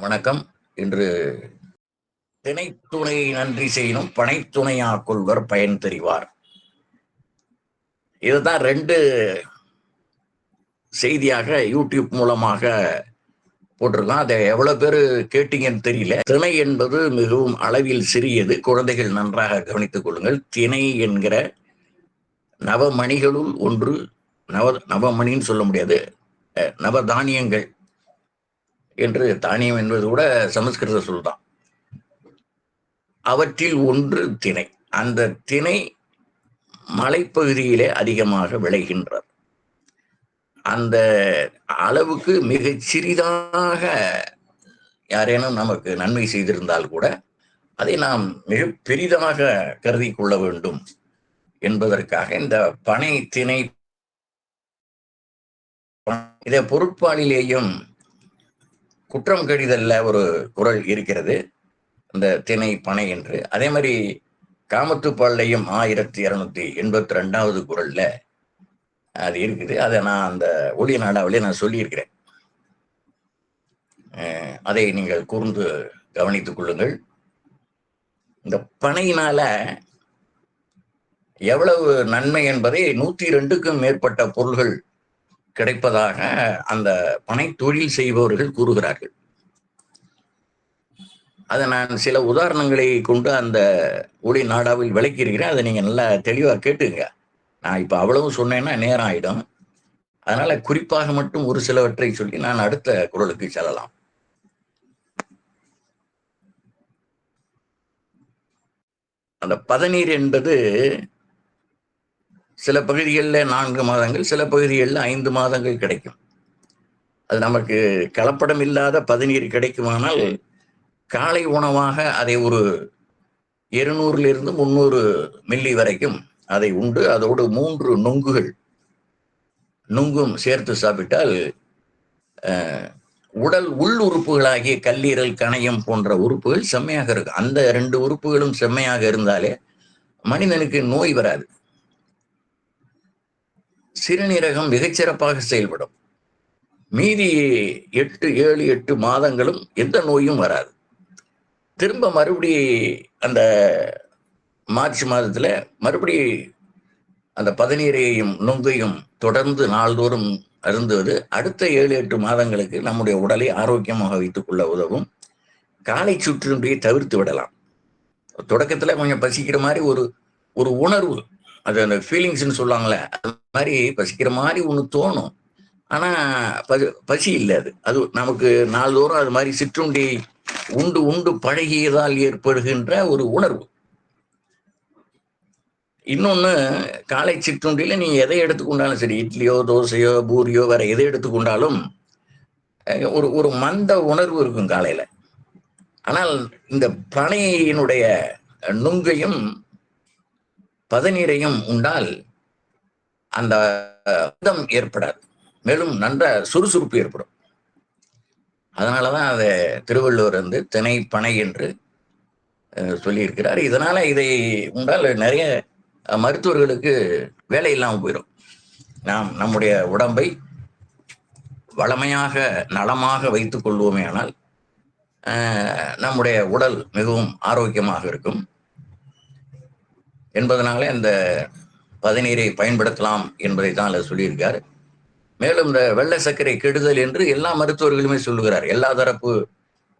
வணக்கம். இன்று திணைத்துணை நன்றி செய்யணும். பனைத்துணையா கொள்வர் பயன் தெரிவார். இதுதான் ரெண்டு செய்தியாக யூடியூப் மூலமாக போட்டிருக்கோம். அதை எவ்வளவு பேர் கேட்டீங்கன்னு தெரியல. திணை என்பது மிகவும் அளவில் சிறியது. குழந்தைகள் நன்றாக கவனித்துக் கொள்ளுங்கள். திணை என்கிற நவமணிகளுள் ஒன்று நவ நவமணின்னு சொல்ல முடியாது. அஹ், நவதானியங்கள். என்று தானியம் என்பது கூட சமஸ்கிருத சொல்தான் அவற்றில் ஒன்று திணை. அந்த திணை மலைப்பகுதியிலே அதிகமாக விளைகின்றது. அந்த அளவுக்கு மிகச் சிறிதாக யாரேனும் நமக்கு நன்மை செய்திருந்தால் கூட அதை நாம் மிக பெரிதாக கருதி கொள்ள வேண்டும் என்பதற்காக இந்த பனை திணை இதை பொருட்பாலிலேயும் குற்றம் கடிதல்ல ஒரு குரல் இருக்கிறது. இந்த திணை பனை என்று. அதே மாதிரி காமத்துப்பாளையம் ஆயிரத்தி இருநூத்தி எண்பத்தி ரெண்டாவது குரல்ல அது இருக்குது. அதை நான் அந்த ஒளிய நாடாவிலே நான் சொல்லியிருக்கிறேன். அதை நீங்கள் கூர்ந்து கவனித்துக் கொள்ளுங்கள். இந்த பனையினால எவ்வளவு நன்மை என்பதை நூத்தி ரெண்டுக்கும் மேற்பட்ட பொருள்கள் கிடைப்பதாக அந்த பனை தொழில் செய்பவர்கள் கூறுகிறார்கள். அதை நான் சில உதாரணங்களை கொண்டு அந்த ஒளி நாடாவில் விளக்கியிருக்கிறேன். அதை நீங்கள் நல்லா தெளிவாக கேட்டுங்க. நான் இப்போ அவ்வளவு சொன்னேன்னா நேரம் ஆயிடும். அதனால குறிப்பாக மட்டும் ஒரு சிலவற்றை சொல்லி நான் அடுத்த குரலுக்கு செல்லலாம். அந்த பதநீர் என்பது சில பகுதிகளில் நான்கு மாதங்கள் சில பகுதிகளில் ஐந்து மாதங்கள் கிடைக்கும். அது நமக்கு கலப்படம் இல்லாத பதநீர் கிடைக்குமானால் காலை உணவாக அதை ஒரு இருநூறுலிருந்து முந்நூறு மில்லி வரைக்கும் அதை உண்டு. அதோடு மூன்று நொங்குகள் நுங்கும் சேர்த்து சாப்பிட்டால் உடல் உள் உறுப்புகளாகிய கல்லீரல் கணையம் போன்ற உறுப்புகள் செம்மையாக இருக்கும். அந்த ரெண்டு உறுப்புகளும் செம்மையாக இருந்தாலே மனிதனுக்கு நோய் வராது. சிறுநீரகம் மிகச்சிறப்பாக செயல்படும். மீதி எட்டு ஏழு எட்டு மாதங்களும் எந்த நோயும் வராது. திரும்ப மறுபடி அந்த மார்ச் மாதத்தில் மறுபடி அந்த பதநீரையும் நுங்கையும் தொடர்ந்து நாள்தோறும் அருந்துவது அடுத்த ஏழு எட்டு மாதங்களுக்கு நம்முடைய உடலை ஆரோக்கியமாக வைத்துக் கொள்ள உதவும். காலை சுற்றுண்டியை தவிர்த்து விடலாம். தொடக்கத்தில் கொஞ்சம் பசிக்கிற மாதிரி ஒரு ஒரு உணர்வு அது அந்த ஃபீலிங்ஸ்னு சொல்லுவாங்களே அது மாதிரி பசிக்கிற மாதிரி ஒன்று தோணும். ஆனால் பசி பசி இல்லை அது. அது நமக்கு நாள்தோறும் அது மாதிரி சிற்றுண்டி உண்டு உண்டு பழகியதால் ஏற்படுகின்ற ஒரு உணர்வு. இன்னொன்று காலை சிற்றுண்டியில் நீ எதை எடுத்துக்கொண்டாலும் சரி இட்லியோ தோசையோ பூரியோ வேற எதை எடுத்துக்கொண்டாலும் ஒரு ஒரு மந்த உணர்வு இருக்கும் காலையில். ஆனால் இந்த பனையினுடைய நுங்கையும் பதநீரையும் உண்டால் அந்த மந்தம் ஏற்படாது. மேலும் நன்ற சுறுசுறுப்பு ஏற்படும். அதனாலதான் அதை திருவள்ளுவர் வந்து திணை பனை என்று அஹ், சொல்லியிருக்கிறார். இதனால இதை உண்டால் நிறைய மருத்துவர்களுக்கு வேலை இல்லாமல் போயிடும். நாம் நம்முடைய உடம்பை வளமையாக நலமாக வைத்துக் கொள்வோமே ஆனால் அஹ், நம்முடைய உடல் மிகவும் ஆரோக்கியமாக இருக்கும். என்பதனால அந்த பதநீரை பயன்படுத்தலாம் என்பதை தான் அதில் சொல்லியிருக்கார். மேலும் இந்த வெள்ளை சர்க்கரை கெடுதல் என்று எல்லா மருத்துவர்களுமே சொல்லுகிறார். எல்லா தரப்பு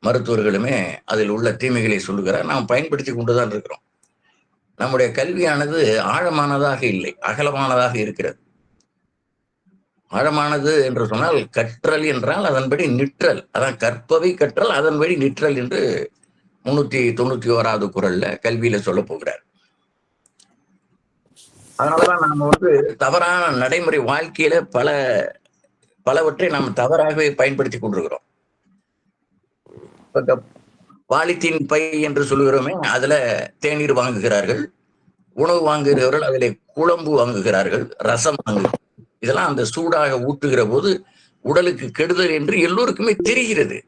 மருத்துவர்களுமே அதில் உள்ள தீமைகளை சொல்லுகிறார். நாம் பயன்படுத்தி கொண்டு தான் இருக்கிறோம். நம்முடைய கல்வியானது ஆழமானதாக இல்லை. அகலமானதாக இருக்கிறது. ஆழமானது என்று சொன்னால் கற்றல் என்றால் அதன்படி நிற்றல். அதான் கற்பவை கற்றல் அதன்படி நிற்றல் என்று முன்னூத்தி தொண்ணூத்தி ஓராவது குரல்ல கல்வியில சொல்ல போகிறார். அதனாலதான் நாம வந்து தவறான நடைமுறை வாழ்க்கையில பல பலவற்றை நாம் தவறாகவே பயன்படுத்தி கொண்டிருக்கிறோம். பாலித்தீன் பை என்று சொல்கிறோமே அதுல தேநீர் வாங்குகிறார்கள் உணவு வாங்குகிறவர்கள் அதிலே குழம்பு வாங்குகிறார்கள் ரசம் வாங்கு இதெல்லாம் அந்த சூடாக ஊட்டுகிற போது உடலுக்கு கெடுதல் என்று எல்லோருக்குமே தெரிகிறது.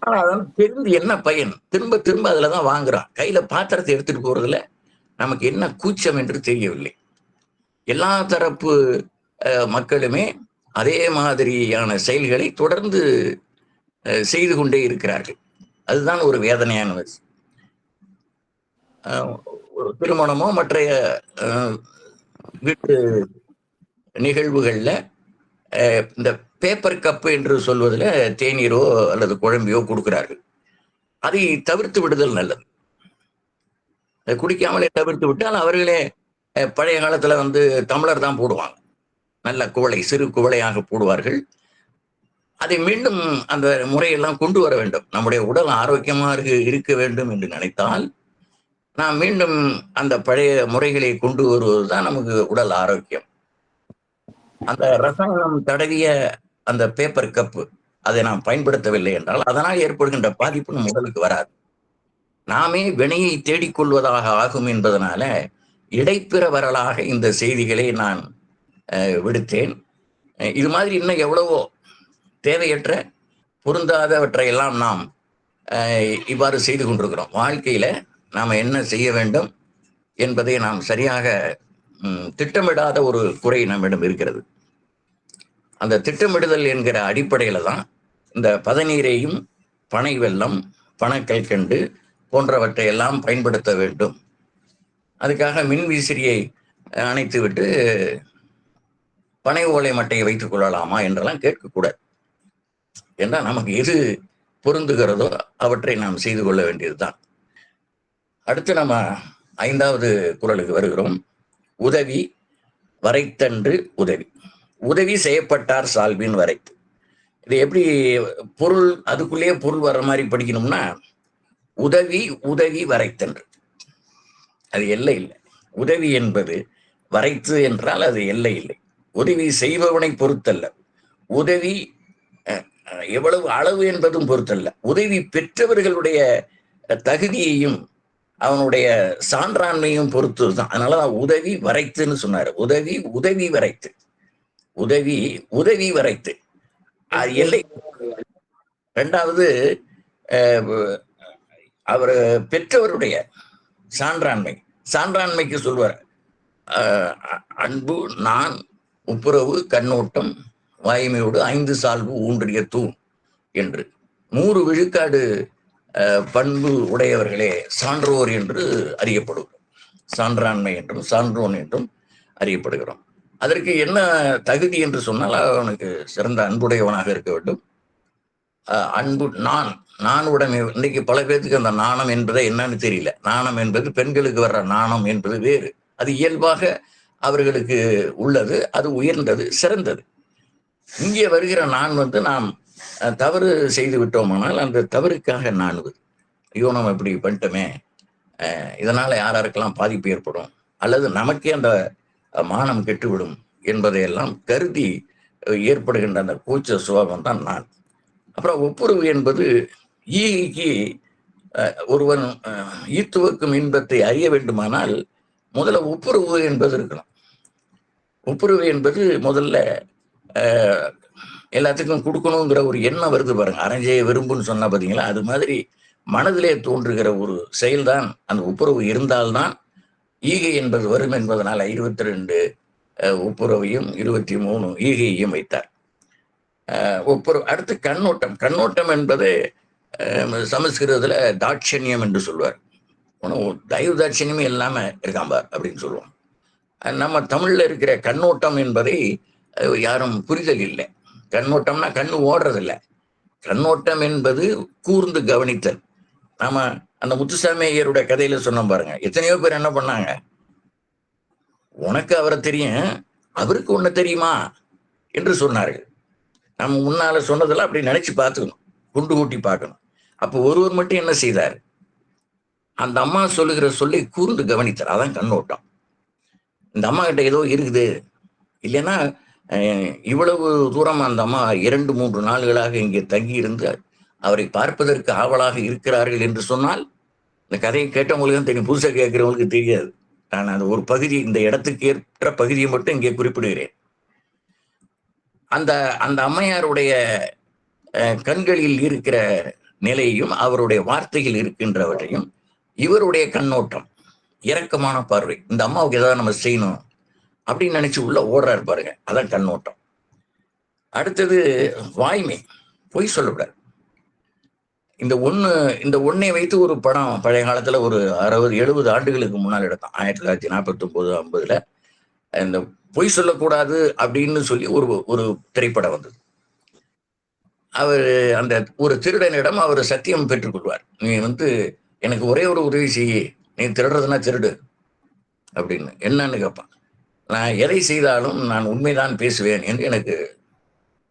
ஆனா அதெல்லாம் தெரிந்து என்ன பயன்? திரும்ப திரும்ப அதுலதான் வாங்குறான். கையில பாத்திரத்தை எடுத்துட்டு போறதுல நமக்கு என்ன கூச்சம் என்று தெரியவில்லை. எல்லா தரப்பு அஹ், மக்களுமே அதே மாதிரியான செயல்களை தொடர்ந்து செய்து கொண்டே இருக்கிறார்கள். அதுதான் ஒரு வேதனையான விஷயம் ஒரு திருமணமோ மற்ற வீட்டு நிகழ்வுகளில் அஹ், இந்த பேப்பர் கப்பு என்று சொல்வதில் தேநீரோ அல்லது குழம்பியோ கொடுக்கிறார்கள். அதை தவிர்த்து விடுதல் நல்லது. குடிக்காமலே தவிர்த்து விட்டால் அவர்களே பழைய காலத்துல வந்து தமிழர் தான் போடுவாங்க. நல்ல குவளை சிறு குவளையாக போடுவார்கள். அதை மீண்டும் அந்த முறையெல்லாம் கொண்டு வர வேண்டும். நம்முடைய உடல் ஆரோக்கியமாக இருக்க வேண்டும் என்று நினைத்தால் நாம் மீண்டும் அந்த பழைய முறைகளை கொண்டு வருவதுதான் நமக்கு உடல் ஆரோக்கியம். அந்த ரசாயனம் தடவிய அந்த பேப்பர் கப்பு அதை நாம் பயன்படுத்தவில்லை என்றால் அதனால் ஏற்படுகின்ற பாதிப்பு நம் உடலுக்கு வராது. நாமே வினையை தேடிக்கொள்வதாக ஆகும் என்பதனால இடைப்பிற வரலாக இந்த செய்திகளை நான் விடுத்தேன். இது மாதிரி இன்னும் எவ்வளவோ தேவையற்ற பொருந்தாதவற்றையெல்லாம் நாம் இவ்வாறு செய்து கொண்டிருக்கிறோம். வாழ்க்கையில நாம் என்ன செய்ய வேண்டும் என்பதை நாம் சரியாக திட்டமிடாத ஒரு குறை நம்மிடம் இருக்கிறது. அந்த திட்டமிடுதல் என்கிற அடிப்படையில் தான் இந்த பதநீரையும் பனை வெல்லம் பணக்கல்கண்டு போன்றவற்றை எல்லாம் பயன்படுத்த வேண்டும். அதுக்காக மின் விசிறியை அணைத்துவிட்டு பனை ஓலை மட்டையை வைத்துக் கொள்ளலாமா என்றெல்லாம் கேட்கக்கூடாது. ஏன்னா நமக்கு எது பொருந்துகிறதோ அவற்றை நாம் செய்து கொள்ள வேண்டியதுதான். அடுத்து நம்ம ஐந்தாவது குரலுக்கு வருகிறோம். உதவி வரைத்தன்று உதவி. உதவி செய்யப்பட்டார் சால்வின் வரைத்து இது எப்படி பொருள் அதுக்குள்ளேயே பொருள் வர்ற மாதிரி படிக்கணும்னா உதவி உதவி வரைத்தன்று அது எல்லை இல்லை உதவி என்பது வரைத்து என்றால் அது எல்லை இல்லை உதவி செய்பவனை பொறுத்தல்ல. உதவி அஹ், எவ்வளவு அளவு என்பதும் பொறுத்தல்ல. உதவி பெற்றவர்களுடைய தகுதியையும் அவனுடைய சான்றாண்மையும் பொறுத்து தான் அதனாலதான் உதவி வரைத்துன்னு சொன்னாரு. உதவி உதவி வரைத்து. உதவி உதவி வரைத்து. அது எல்லை. ரெண்டாவது அஹ், அவர் பெற்றவருடைய சான்றாண்மை. சான்றாண்மைக்கு சொல்வார் அஹ், அன்பு நான் ஒப்புரவு கண்ணோட்டம் வாய்மையோடு ஐந்து சால்வு ஊன்றிய தூண் என்று. நூறு விழுக்காடு அஹ், பண்பு உடையவர்களே சான்றோர் என்று அறியப்படுகிறோம். சான்றாண்மை என்றும் சான்றோன் என்றும் அறியப்படுகிறோம். அதற்கு என்ன தகுதி என்று சொன்னால் அவனுக்கு சிறந்த அன்புடையவனாக இருக்க வேண்டும். அஹ், அன்பு நான் நான் உடனே இன்னைக்கு பல பேர்த்துக்கு அந்த நாணம் என்பதை என்னன்னு தெரியல. நாணம் என்பது பெண்களுக்கு வர்ற நாணம் என்பது வேறு. அது இயல்பாக அவர்களுக்கு உள்ளது அது உயர்ந்தது சிறந்தது. இங்கே வருகிற நான் வந்து நாம் தவறு செய்து விட்டோமானால் அந்த தவறுக்காக நாணுவது. ஐயோ நம்ம இப்படி பண்ணிட்டோமே. இதனால யார் யாருக்கெல்லாம் பாதிப்பு ஏற்படும்? அல்லது நமக்கே அந்த மானம் கெட்டுவிடும் என்பதையெல்லாம் கருதி ஏற்படுகின்ற அந்த கூச்ச சுபாவம் தான் நான். அப்புறம் ஒப்புரவு என்பது ஈகைக்கு அஹ், ஒருவன் ஈத்துவக்கும் இன்பத்தை அறிய வேண்டுமானால் முதல்ல ஒப்புரவு என்பது இருக்கணும். ஒப்புரவு என்பது முதல்ல எல்லாத்துக்கும் கொடுக்கணுங்கிற ஒரு எண்ணம் வருது பாருங்க. அரஞ்சே விரும்புன்னு சொன்னா பாத்தீங்களா? அது மாதிரி மனதிலே தோன்றுகிற ஒரு செயல்தான் அந்த ஒப்புரவு இருந்தால்தான் ஈகை என்பது வரும் என்பதனால் இருபத்தி ரெண்டு ஒப்புரவையும் இருபத்தி மூணு ஈகையையும் வைத்தார். ஒப்புரவு அடுத்து கண்ணோட்டம். கண்ணோட்டம் என்பது சமஸ்கிருதத்துல தாட்சண்யம் என்று சொல்வார். உனக்கு தயவு தாட்சண்யமே இல்லாம இருக்காம்பார் அப்படின்னு சொல்லுவோம். நம்ம தமிழ்ல இருக்கிற கண்ணோட்டம் என்பதை யாரும் புரிதல் இல்லை. கண்ணோட்டம்னா கண்ணு ஓடுறதில்ல. கண்ணோட்டம் என்பது கூர்ந்து கவனித்தல். நாம அந்த முத்துசாமி ஐயருடைய கதையில சொன்னோம் பாருங்க. எத்தனையோ பேர் என்ன பண்ணாங்க? உனக்கு அவரை தெரியும் அவருக்கு ஒண்ணு தெரியுமா என்று சொன்னார்கள். நம்ம முன்னால சொன்னதெல்லாம் அப்படி நினைச்சு பார்த்துக்கணும். குண்டு கூட்டி பார்க்கணும். அப்போ ஒருவர் மட்டும் என்ன செய்தார்? அந்த அம்மா சொல்லுகிற சொல்லி கூர்ந்து கவனித்தார். அதான் கண்ணோட்டம். இந்த அம்மா கிட்ட ஏதோ இருக்குது. இல்லைன்னா அஹ், இவ்வளவு தூரம் அந்த அம்மா இரண்டு மூன்று நாள்களாக இங்கே தங்கி இருந்து அவரை பார்ப்பதற்கு ஆவலாக இருக்கிறார்கள் என்று சொன்னால் இந்த கதையை கேட்டவங்களுக்கு தான் தெரியும். புதுசாக கேட்கிறவங்களுக்கு தெரியாது. நான் அந்த ஒரு பகுதி இந்த இடத்துக்கு ஏற்ற பகுதியை மட்டும் இங்கே குறிப்பிடுகிறேன். அந்த அந்த அம்மையாருடைய அஹ், கண்களில் இருக்கிற நிலையையும் அவருடைய வார்த்தையில் இருக்கின்றவற்றையும் இவருடைய கண்ணோட்டம் இரக்கமான பார்வை. இந்த அம்மாவுக்கு ஏதாவது நம்ம செய்யணும் அப்படின்னு நினைச்சு உள்ள ஓடுறாரு பாருங்க அதான் கண்ணோட்டம். அடுத்தது வாய்மை பொய் சொல்லக்கூடாது. இந்த ஒண்ணு இந்த ஒன்றை வைத்து ஒரு படம் பழைய காலத்துல ஒரு அறுபது எழுபது ஆண்டுகளுக்கு முன்னால் எடுத்தோம். ஆயிரத்தி தொள்ளாயிரத்தி நாற்பத்தொம்போது ஐம்பதுல இந்த பொய் சொல்லக்கூடாது அப்படின்னு சொல்லி ஒரு ஒரு திரைப்படம் வந்தது. அவர் அந்த ஒரு திருடனிடம் அவர் சத்தியம் பெற்றுக்கொள்வார். நீ வந்து எனக்கு ஒரே ஒரு உதவி செய்ய. நீ திருடுறதுனா திருடு. அப்படின்னு. என்னன்னு கேட்பான் நான் எதை செய்தாலும் நான் உண்மைதான் பேசுவேன் என்று எனக்கு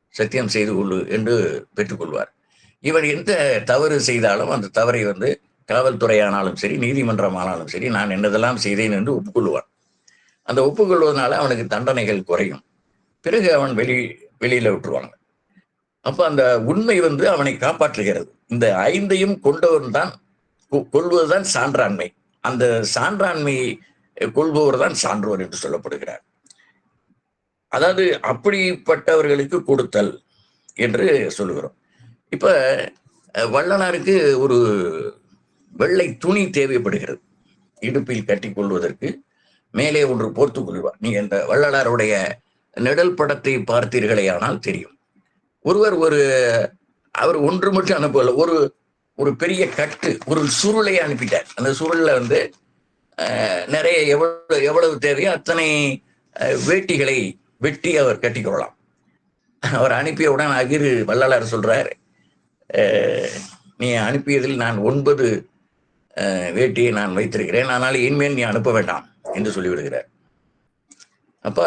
சத்தியம் செய்து கொள்ளு என்று பெற்றுக்கொள்வார். இவர் எந்த தவறு செய்தாலும் அந்த தவறை வந்து காவல்துறையானாலும் சரி நீதிமன்றம் ஆனாலும் சரி நான் என்னதெல்லாம் செய்தேன் என்று ஒப்புக்கொள்வான் அந்த ஒப்புக்கொள்வதனால அவனுக்கு தண்டனைகள் குறையும். பிறகு அவன் வெளி வெளியில விட்டுருவாங்க. அப்ப அந்த உண்மை வந்து அவனை காப்பாற்றுகிறது. இந்த ஐந்தையும் கொண்டவன் தான் கொள்வதுதான் சான்றாண்மை. அந்த சான்றாண்மையை கொள்பவர் தான் சான்றோர் என்று சொல்லப்படுகிறார். அதாவது அப்படிப்பட்டவர்களுக்கு கொடுத்தல் என்று சொல்லுகிறோம். இப்ப வள்ளலாருக்கு ஒரு வெள்ளை துணி தேவைப்படுகிறது. இடுப்பில் கட்டி கொள்வதற்கு மேலே ஒன்று போர்த்து கொள்வார். நீங்க இந்த வள்ளலாருடைய நிழல் படத்தை பார்த்தீர்களே ஆனால் தெரியும். ஒருவர் ஒரு அவர் ஒன்று மட்டும் அனுப்பல ஒரு ஒரு பெரிய கட்டு ஒரு சுருளை அனுப்பிட்டார். அந்த சுருளில் வந்து நிறைய எவ்வளவு எவ்வளவு தேவையோ அத்தனை வேட்டிகளை வெட்டி அவர் கட்டிக்கொள்ளலாம் அவர் அனுப்பியவுடன் அகிரு வள்ளலார் சொல்றார் நீ அனுப்பியதில் நான் ஒன்பது வேட்டியை நான் வைத்திருக்கிறேன் ஆனால் இனிமேல் நீ அனுப்ப வேண்டாம் என்று சொல்லிவிடுகிறார். அப்ப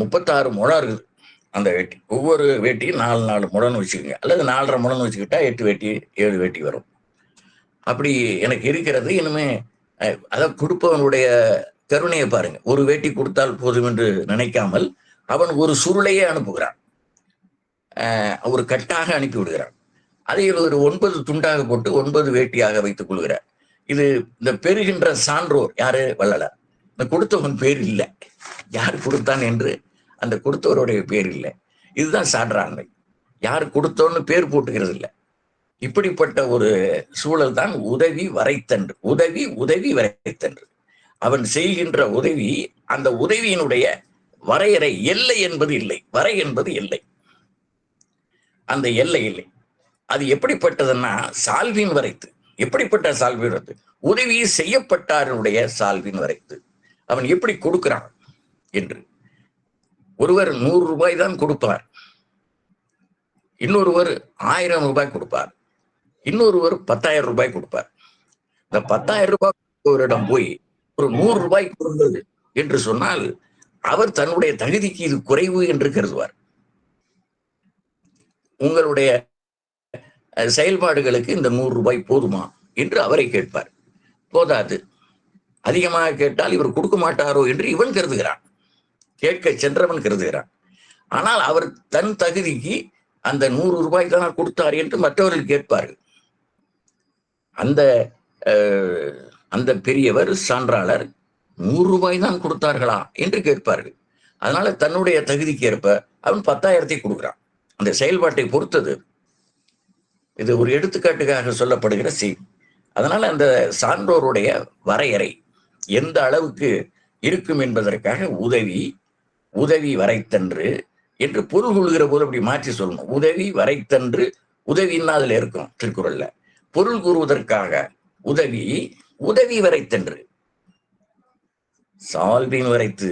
முப்பத்தாறு முழம் இருக்குது அந்த வேட்டி. ஒவ்வொரு வேட்டியும் நாலு நாலு முடன்னு வச்சுக்கோங்க. அல்லது நாலரை முடன்னு வச்சுக்கிட்டா எட்டு வேட்டி ஏழு வேட்டி வரும். அப்படி எனக்கு இருக்கிறது இனிமே அதை கொடுப்பவனுடைய கருணையை பாருங்க. ஒரு வேட்டி கொடுத்தால் போதும் என்று நினைக்காமல் அவன் ஒரு சுருளையே அனுப்புகிறான். ஒரு கட்டாக அனுப்பி விடுகிறான். அதை ஒரு ஒன்பது துண்டாக போட்டு ஒன்பது வேட்டியாக வைத்துக் கொள்கிறார். இது இந்த பெறுகின்ற சான்றோர் யாரு? வள்ளலார். இந்த கொடுத்தவன் பேர் இல்லை. யார் கொடுத்தான் என்று அந்த கொடுத்தவருடைய பேர் இல்லை. இதுதான் சான்றாண்மை. யார் கொடுத்தோன்னு பேர் போட்டுக்கிறது இல்லை. இப்படிப்பட்ட ஒரு சூழல் தான் உதவி வரைத்தன்று உதவி உதவி வரைத்தன்று. அவன் செய்கின்ற உதவி அந்த உதவியினுடைய வரையறை எல்லை என்பது இல்லை வரை என்பது இல்லை அந்த எல்லை இல்லை. அது எப்படிப்பட்டதுன்னா சால்வின் வரைத்து. எப்படிப்பட்ட சால்வின் வரைத்து? உதவி செய்யப்பட்டாருடைய சால்வின் வரைத்து. அவன் எப்படி கொடுக்கிறான் என்று. ஒருவர் நூறு ரூபாய் தான் கொடுப்பார். இன்னொருவர் ஆயிரம் ரூபாய் கொடுப்பார். இன்னொருவர் பத்தாயிரம் ரூபாய் கொடுப்பார். இந்த பத்தாயிரம் ரூபாய் கொடுப்பவரிடம் போய் ஒரு நூறு ரூபாய் கொடுந்தது என்று சொன்னால் அவர் தன்னுடைய தகுதிக்கு இது குறைவு என்று கருதுவார். உங்களுடைய செயல்பாடுகளுக்கு இந்த நூறு ரூபாய் போதுமா என்று அவரை கேட்பார். போதாது. அதிகமாக கேட்டால் இவர் கொடுக்க மாட்டாரோ என்று இவன் கருதுகிறான். கேட்க சென்றவன் கருதுகிறான். ஆனால் அவர் தன் தகுதிக்கு அந்த நூறு ரூபாய் தான் கொடுத்தார் என்று மற்றவர்கள் கேட்பார்கள். அந்த அந்த பெரியவர் சான்றாளர் நூறு ரூபாய் தான் கொடுத்தார்களா என்று கேட்பார்கள். அதனால தன்னுடைய தகுதிக்கு ஏற்ப அவன் பத்தாயிரத்தை கொடுக்குறான். அந்த செயல்பாட்டை பொறுத்தது. இது ஒரு எடுத்துக்காட்டுக்காக சொல்லப்படுகிற செய்தி. அதனால அந்த சான்றோருடைய வரையறை எந்த அளவுக்கு இருக்கும் என்பதற்காக உதவி உதவி வரைத்தன்று என்று பொருள் கொள்கிற போது அப்படி மாற்றி சொல்லணும் உதவி வரைத்தன்று உதவின்னா அதுல இருக்கும் திருக்குறள்ல. பொருள் கூறுவதற்காக உதவி உதவி வரைத்தன்று. சால்வின் வரைத்து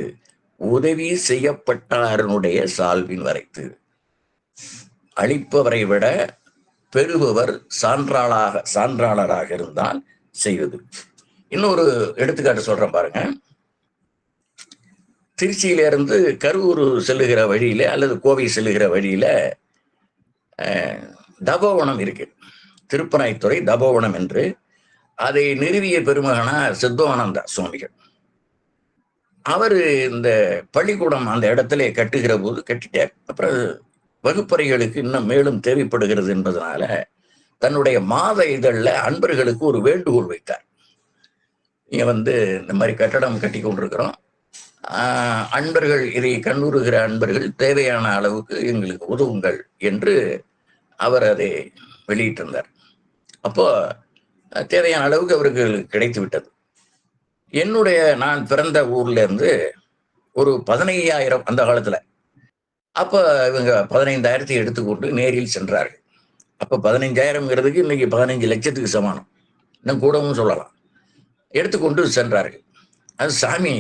உதவி செய்யப்பட்டாரனுடைய சால்வின் வரைத்து. அளிப்பவரை விட பெறுபவர் சான்றாளாக சான்றாளராக இருந்தால் செய்வது. இன்னொரு எடுத்துக்காட்டு சொல்றேன் பாருங்க. திருச்சியிலிருந்து கரூர் செல்லுகிற வழியில் அல்லது கோவை செல்லுகிற வழியில் தபோவனம் இருக்கு. திருப்பனாய்த்துறை தபோவனம் என்று. அதை நிறுவிய பெருமகனா சித்தவானந்தா சுவாமிகள். அவர் இந்த பள்ளிக்கூடம் அந்த இடத்துல கட்டுகிற போது கட்டிட்டார். அப்புறம் வகுப்பறைகளுக்கு இன்னும் மேலும் தேவைப்படுகிறது என்பதனால தன்னுடைய மாத இதழில் அன்பர்களுக்கு ஒரு வேண்டுகோள் வைத்தார். இங்கே வந்து இந்த மாதிரி கட்டடம் கட்டி கொண்டிருக்கிறோம். அன்பர்கள் இதை கண்ணுறுகிற அன்பர்கள் தேவையான அளவுக்கு எங்களுக்கு உதவுங்கள் என்று அவர் அதை வெளியிட்டிருந்தார். அப்போ தேவையான அளவுக்கு அவருக்கு கிடைத்து விட்டது என்னுடைய நான் பிறந்த ஊர்ல இருந்து ஒரு பதினையாயிரம் அந்த காலத்துல. அப்போ இவங்க பதினைந்தாயிரத்தை எடுத்துக்கொண்டு நேரில் சென்றார்கள். அப்போ பதினைஞ்சாயிரம்ங்கிறதுக்கு இன்னைக்கு பதினைஞ்சு லட்சத்துக்கு சமானம். இன்னும் கூடவும் சொல்லலாம். எடுத்துக்கொண்டு சென்றார்கள். அது சாமி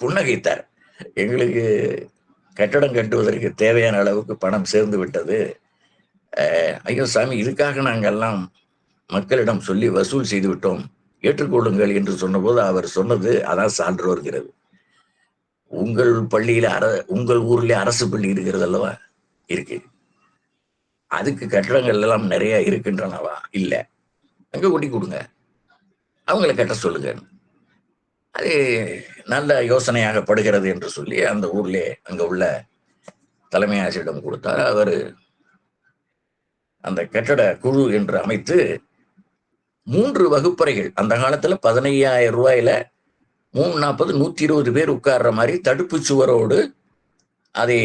புன்னகைத்தார். எங்களுக்கு கட்டடம் கட்டுவதற்கு தேவையான அளவுக்கு பணம் சேர்ந்து விட்டது. ஐயோ சாமி இதுக்காக நாங்கள்லாம் மக்களிடம் சொல்லி வசூல் செய்து விட்டோம். ஏற்றுக்கொள்ளுங்கள் என்று சொன்னபோது அவர் சொன்னது அதான் சான்று வருகிறது உங்கள் பள்ளியில அர உங்கள் ஊர்ல அரசு பள்ளி இருக்கிறது அல்லவா? இருக்கு. அதுக்கு கட்டடங்கள் எல்லாம் நிறைய இருக்கின்றனவா? இல்லை. அங்க கொட்டி கொடுங்க. அவங்கள கட்ட சொல்லுங்க அது நல்ல யோசனையாக படுகிறது என்று சொல்லி அந்த ஊர்லே அங்க உள்ள தலைமை ஆசிரியரிடம் கொடுத்தார். அவர் அந்த கட்டட குழு என்று அமைத்து மூன்று வகுப்பறைகள் அந்த காலத்துல பதினையாயிரம் ரூபாயில மூணு நாற்பது நூத்தி இருபது பேர் உட்கார்ற மாதிரி தடுப்பு சுவரோடு அதை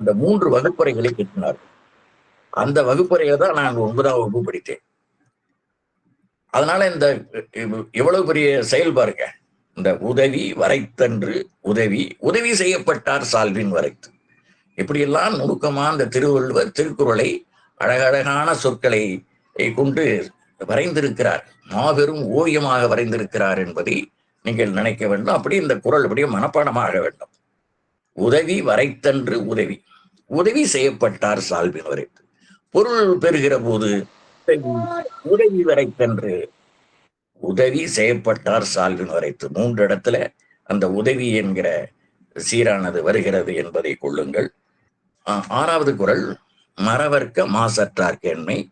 இந்த மூன்று வகுப்பறைகளை கட்டினார். அந்த வகுப்பறையை தான் நான் ஒன்பதாம் வகுப்பு படித்தேன். அதனால இந்த எவ்வளவு பெரிய செயல் பாருங்க. இந்த உதவி வரைத்தன்று உதவி உதவி செய்யப்பட்டார் சால்வின் வரைத்து. இப்படியெல்லாம் நுணுக்கமா இந்த திருவள்ளுவர் திருக்குறளை அழகழகான சொற்களை கொண்டு வரைந்திருக்கிறார். மாபெரும் ஓவியமாக வரைந்திருக்கிறார் என்பதை நீங்கள் நினைக்க வேண்டும். அப்படி இந்த குறள் அப்படியே மனப்பாடமாக வேண்டும். உதவி வரைத்தன்று உதவி. உதவி செய்யப்பட்டார் சால்வின் வரைத்து. பொருள் பெறுகிற போது உதவி- உதவி சென்று உதவி செய்யப்பட்டார் சால்வின் வரைத்து. மூன்று இடத்துல அந்த உதவி என்கிற சீரானது வருகிறது என்பதை கொள்ளுங்கள். ஆறாவது குரல் மறவர்க்க மாசற்றார் கேண்மை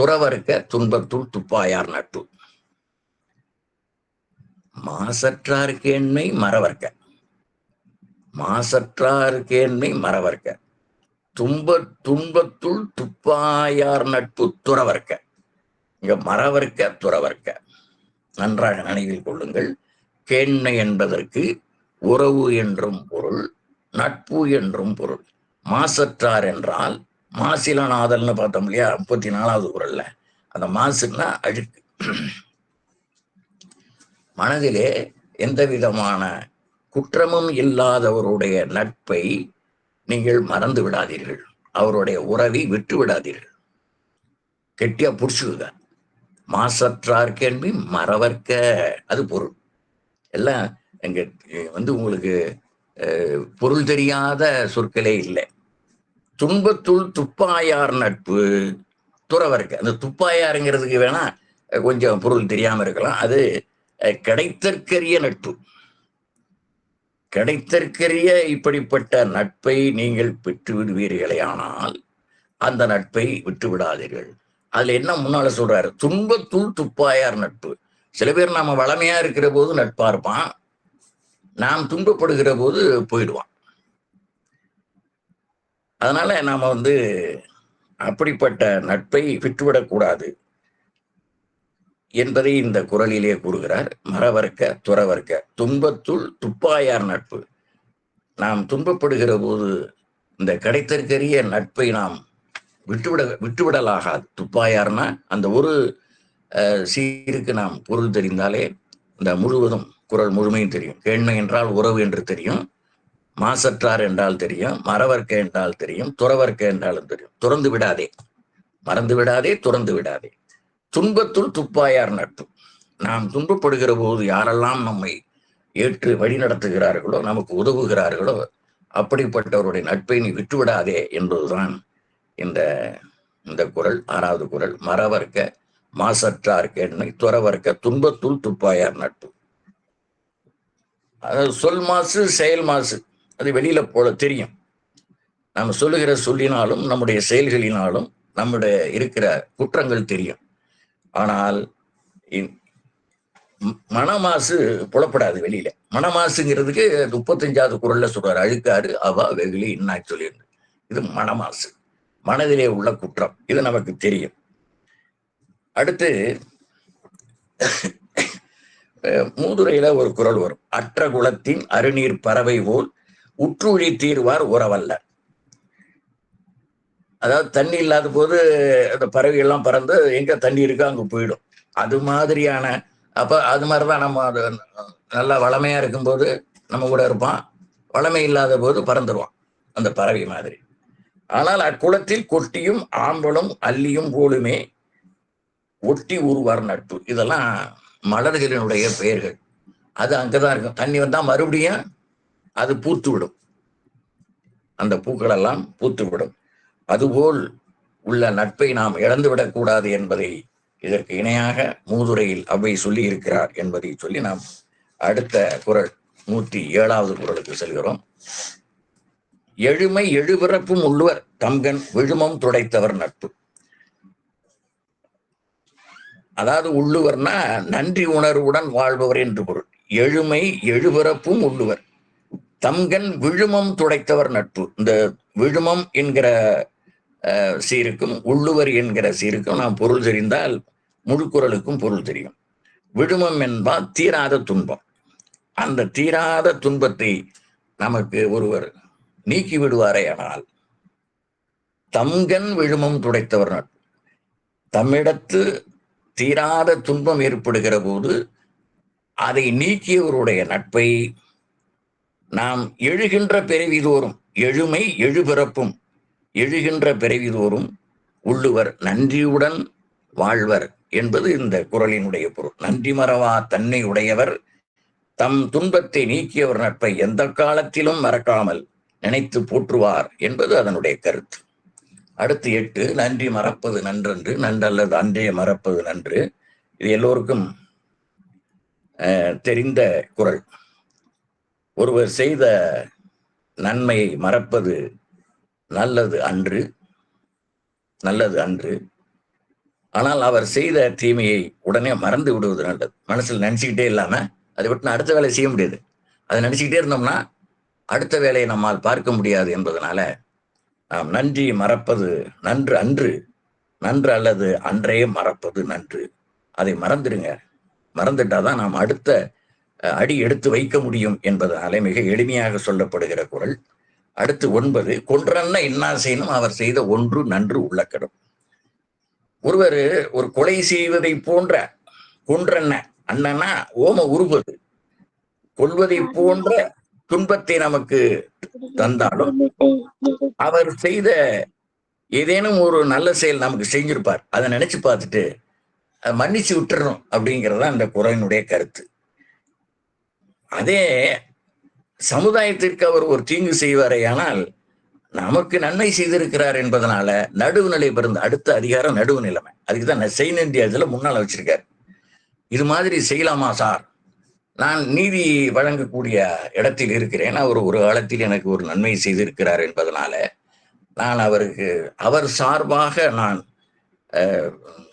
துறவர்க்க துன்பத்துள் துப்பாயார் நட்பு. மாசற்றார் கேண்மை மறவர்க்க. மாசற்றார் கேண்மை மறவர்க்க. தும்ப துன்பத்துள் துப்பாயார் நட்பு துறவர்க்க. இங்க மறவர்க்க துறவர்க்க. நன்றாக நினைவில் கொள்ளுங்கள். கேண்மை என்பதற்கு உறவு என்றும் பொருள் நட்பு என்றும் பொருள். மாசற்றார் என்றால் மாசிலநாதல்னு பார்த்தோம் இல்லையா? முப்பத்தி நாலாவது குரல்ல. அந்த மாசுன்னா அழுக்கு. மனதிலே எந்த விதமான குற்றமும் இல்லாதவருடைய நட்பை நீங்கள் மறந்து விடாதீர்கள். அவருடைய உறவை விட்டு விடாதீர்கள். கெட்டியா புடிச்சுக்குங்க. மாசற்றார் கேள்வி மறவர்க்க அது பொருள். எல்லாம் எங்க வந்து உங்களுக்கு பொருள் தெரியாத சொற்களே இல்லை. துன்பத்துள் துப்பாயார் நட்பு துறவர்க்க அந்த துப்பாயாருங்கிறதுக்கு வேணா கொஞ்சம் பொருள் தெரியாம இருக்கலாம். அது கிடைத்தற்கரிய நட்பு. கிடைத்தற்கரிய இப்படிப்பட்ட நட்பை நீங்கள் பெற்று விடுவீர்களே ஆனால் அந்த நட்பை விட்டு விடாதீர்கள் அதுல என்ன முன்னால சொல்றாரு? துன்பத்துள் துப்பாயார் நட்பு. சில பேர் நாம வளமையா இருக்கிற போது நட்பா இருப்பான். நாம் துன்பப்படுகிற போது போயிடுவான். அதனால நாம வந்து அப்படிப்பட்ட நட்பை விட்டுவிடக்கூடாது. என்பதை இந்த குரலிலே கூறுகிறார். மரவர்க்க துறவர்க்க துன்பத்துள் துப்பாயார் நட்பு. நாம் துன்பப்படுகிற போது இந்த கிடைத்திருக்கிற நட்பை நாம் விட்டுவிட விட்டுவிடலாகாது. துப்பாயார்னா அந்த ஒரு அஹ், சீருக்கு நாம் பொருள் தெரிந்தாலே இந்த முழுவதும் குரல் முழுமையும் தெரியும். கேண்மை என்றால் உறவு என்று தெரியும். மாசற்றார் என்றால் தெரியும். மரவர்க்க என்றால் தெரியும். துறவர்க்க என்றாலும் தெரியும். துறந்து விடாதே. மறந்து விடாதே துறந்து விடாதே. துன்பத்துள் துப்பாயார் நட்பு. நாம் துன்பப்படுகிற போது யாரெல்லாம் நம்மை ஏற்று வழி நடத்துகிறார்களோ நமக்கு உதவுகிறார்களோ அப்படிப்பட்டவருடைய நட்பை நீ விட்டுவிடாதே என்பதுதான் இந்த இந்த குரல். ஆறாவது குரல் மரவர்க்க மாசற்றார் கேண்மை துறவர்க்க துன்பத்துள் துப்பாயார் நட்பு. அதாவது சொல் மாசு செயல் மாசு அது வெளியில போல தெரியும். நம்ம சொல்லுகிற சொல்லினாலும் நம்முடைய செயல்களினாலும் நம்முடைய இருக்கிற குற்றங்கள் தெரியும். ஆனால் இ- மனமாசு புலப்படாது வெளியில. மனமாசுங்கிறதுக்கு முப்பத்தஞ்சாவது குரல்ல சொல்றாரு. அழுக்காறு அவ வெகுளி என்ன சொல்லியிருந்து இது மனமாசு. மனதிலே உள்ள குற்றம். இது நமக்கு தெரியும். அடுத்து மூதுரையில ஒரு குரல் வரும். அற்ற குலத்தின் அருநீர் பறவை போல் உற்றுழி தீர்வார் உறவல்ல. அதாவது தண்ணி இல்லாத போது அந்த பறவை எல்லாம் பறந்து எங்க தண்ணி இருக்கோ அங்கே போயிடும். அது மாதிரியான அப்ப அது மாதிரிதான் நம்ம அது நல்லா வளமையா இருக்கும்போது நம்ம கூட இருப்பான். வளமை இல்லாத போது பறந்துருவான் அந்த பறவை மாதிரி. ஆனால் அக்குளத்தில் கொட்டியும் ஆம்பலும் அல்லியும் போலுமே ஒட்டி உருவார் நட்பு. இதெல்லாம் மலர்களினுடைய பெயர்கள். அது அங்கதான் இருக்கும். தண்ணி வந்தா மறுபடியும் அது பூத்து விடும். அந்த பூக்கள் எல்லாம் பூத்து விடும். அதுபோல் உள்ள நட்பை நாம் இழந்துவிடக் கூடாது என்பதை இதற்கு இணையாக மூதுரையில் அவை சொல்லி இருக்கிறார் என்பதை சொல்லி நாம் அடுத்த குரல் நூற்றி ஏழாவது குரலுக்கு செல்கிறோம். எழுமை எழுபிறப்பும் உள்ளுவர் தம்கன் விழுமம் துடைத்தவர் நட்பு. அதாவது உள்ளுவர்னா நன்றி உணர்வுடன் வாழ்பவர் என்று பொருள். எழுமை எழுபிறப்பும் உள்ளுவர் தம்கன் விழுமம் துடைத்தவர் நட்பு. இந்த விழுமம் என்கிற சீருக்கும் உள்ளுவர் என்கிற சீருக்கும். நாம் பொருள் தெரிந்தால் முழுக்குறளுக்கும் பொருள் தெரியும். விழுமம் என்பால் தீராத துன்பம். அந்த தீராத துன்பத்தை நமக்கு ஒருவர் நீக்கி விடுவாரேயானால் தம்கன் விழுமம் துடைத்தவர் நட்பு. தம்மிடத்து தீராத துன்பம் ஏற்படுகிற போது அதை நீக்கியவருடைய நட்பை நாம் எழுகின்ற பிறவிதோறும் எழுமை எழுபிறப்பும் எழுகின்ற பிறவிதோறும் உள்ளுவர் நன்றியுடன் வாழ்வர் என்பது இந்த குரலினுடைய பொருள். நன்றி மறவா தன்னை உடையவர். தம் துன்பத்தை நீக்கியவர் நட்பை எந்த காலத்திலும் மறக்காமல் நினைத்து போற்றுவார் என்பது அதனுடைய கருத்து. அடுத்து எட்டு நன்றி மறப்பது நன்றன்று நன்றல்லது அன்றைய மறப்பது நன்று. இது எல்லோருக்கும் அஹ், தெரிந்த குரல். ஒருவர் செய்த நன்மையை மறப்பது நல்லது அன்று நல்லது அன்று. ஆனால் அவர் செய்த தீமையை உடனே மறந்து விடுவது நல்லது. மனசுல நினச்சிக்கிட்டே இல்லாம அதை விட்டு அடுத்த வேலையை செய்ய முடியாது. அதை நினச்சிக்கிட்டே இருந்தோம்னா அடுத்த வேலையை நம்மால் பார்க்க முடியாது என்பதனால நாம் நன்றி மறப்பது நன்று அன்று நன்று அல்லது அன்றே மறப்பது நன்று. அதை மறந்துடுங்க. மறந்துட்டாதான் நாம் அடுத்த அடி எடுத்து வைக்க முடியும் என்பதனாலே மிக எளிமையாக சொல்லப்படுகிற குரல். அடுத்து ஒன்பது கொன்றன்ன இன்னா செய்யணும் அவர் செய்த ஒன்று நன்று உள்ளக்கடும். ஒருவர் ஒரு கொலை செய்வதை போன்ற கொன்றன்ன அண்ணனா ஓம உருவது கொள்வதை போன்ற துன்பத்தை நமக்கு தந்தாலும் அவர் செய்த ஏதேனும் ஒரு நல்ல செயல் நமக்கு செஞ்சிருப்பார். அதை நினைச்சு பார்த்துட்டு மன்னிச்சு விட்டுறணும் அப்படிங்கிறதா அந்த குரலினுடைய கருத்து. அதே சமுதாயத்திற்கு அவர் ஒரு தீங்கு செய்வாரேயானால் நமக்கு நன்மை செய்திருக்கிறார் என்பதனால நடுவுநிலை பிறந்த அடுத்த அதிகாரம் நடுவு நிலைமை. அதுக்கு தான் செயின் இந்தியாஜில் முன்னால வச்சிருக்காரு. இது மாதிரி செய்யலாமா சார்? நான் நீதி வழங்கக்கூடிய இடத்தில் இருக்கிறேன். அவர் ஒரு காலத்தில் எனக்கு ஒரு நன்மை செய்திருக்கிறார் என்பதனால நான் அவருக்கு அவர் சார்பாக நான்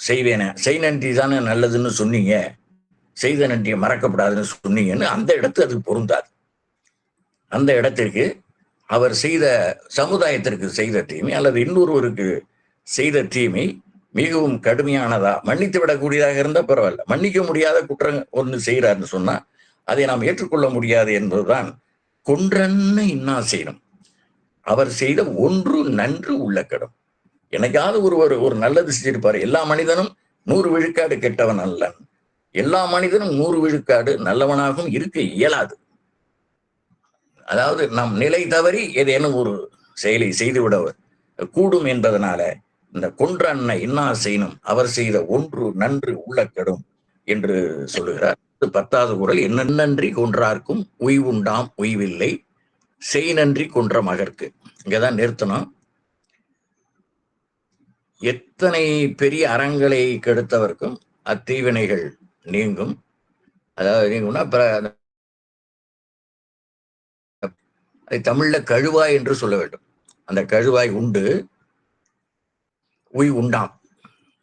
செய்வேனே. செய் நன்றி தானே நல்லதுன்னு சொன்னீங்க. செய்த நன்றியை மறக்கப்படாதுன்னு சொன்னீங்கன்னு அந்த இடத்து அது பொருந்தாது. அந்த இடத்திற்கு அவர் செய்த சமுதாயத்திற்கு செய்த தீமை அல்லது இன்னொருவருக்கு செய்த தீமை மிகவும் கடுமையானதா? மன்னித்து விடக்கூடியதாக இருந்தால் பரவாயில்ல. மன்னிக்க முடியாத குற்றம் ஒன்று செய்கிறார்னு சொன்னா அதை நாம் ஏற்றுக்கொள்ள முடியாது என்பதுதான் கொன்றன்ன இன்னா செய்யணும் அவர் செய்த ஒன்று நன்று உள்ள கடும். எனக்காவது ஒருவர் ஒரு நல்லது செஞ்சிருப்பார். எல்லா மனிதனும் நூறு விழுக்காடு கெட்டவன் அல்லன். எல்லா மனிதனும் நூறு விழுக்காடு நல்லவனாகவும் இருக்க இயலாது. அதாவது நம் நிலை தவறி ஏதேனும் ஒரு செயலை செய்துவிட கூடும் என்பதனால இந்த கொன்ற அன்னை இன்னா செய்யணும் அவர் செய்த ஒன்று நன்று உள்ள கெடும் என்று சொல்லுகிறார். பத்தாவது குரல். என்ன நன்றி கொன்றார்க்கும் உய்வுண்டாம் உய்வில்லை செய் நன்றி கொன்ற மகற்கு. இங்கதான் நிறுத்தணும். எத்தனை பெரிய அறங்களை கெடுத்தவர்க்கும் அத்தீவினைகள் நீங்கும். அதாவது நீங்கும்னா அதை தமிழ்ல கழுவாய் என்று சொல்ல வேண்டும். அந்த கழுவாய் உண்டு உய் உண்டாம்.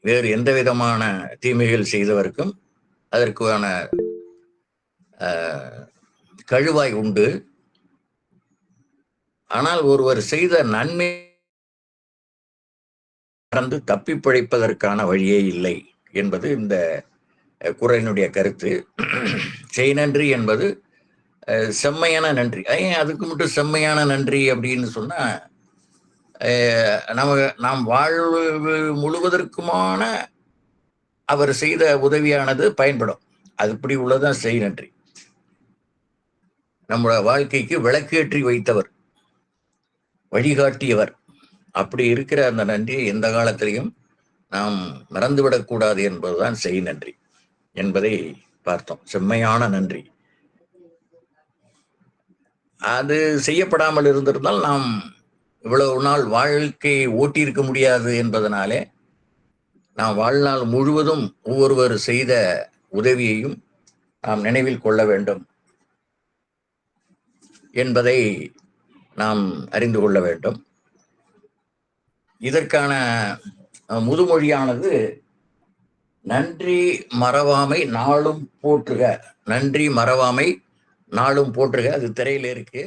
வேறு எந்த விதமான தீமைகள் செய்தவருக்கும் அதற்கான ஆஹ், கழுவாய் உண்டு. ஆனால் ஒருவர் செய்த நன்மை மறந்து தப்பி பிழைப்பதற்கான வழியே இல்லை என்பது இந்த குரலினுடைய கருத்து. செய் நன்றி என்பது செம்மையான நன்றி. ஏன் அதுக்கு மட்டும் செம்மையான நன்றி அப்படின்னு சொன்னா அஹ், நம்ம நாம் வாழ்வு முழுவதற்குமான அவர் செய்த உதவியானது பயன்படும். அது இப்படி உள்ளதான் செய் நன்றி. நம்மளோட வாழ்க்கைக்கு விளக்கேற்றி வைத்தவர் வழிகாட்டியவர். அப்படி இருக்கிற அந்த நன்றியை எந்த காலத்திலையும் நாம் மறந்துவிடக்கூடாது என்பதுதான் செய் நன்றி என்பதை பார்த்தோம். செம்மையான நன்றி. அது செய்யப்படாமல் இருந்திருந்தால் நாம் இவ்வளவு நாள் வாழ்க்கையை ஓட்டியிருக்க முடியாது என்பதனாலே நாம் வாழ்நாள் முழுவதும் ஒவ்வொருவர் செய்த உதவியையும் நாம் நினைவில் கொள்ள வேண்டும் என்பதை நாம் அறிந்து கொள்ள வேண்டும். இதற்கான முதுமொழியானது நன்றி மறவாமை நாளும் போற்றுக. நன்றி மறவாமை நாளும் போற்றுக அது திரையில இருக்கு.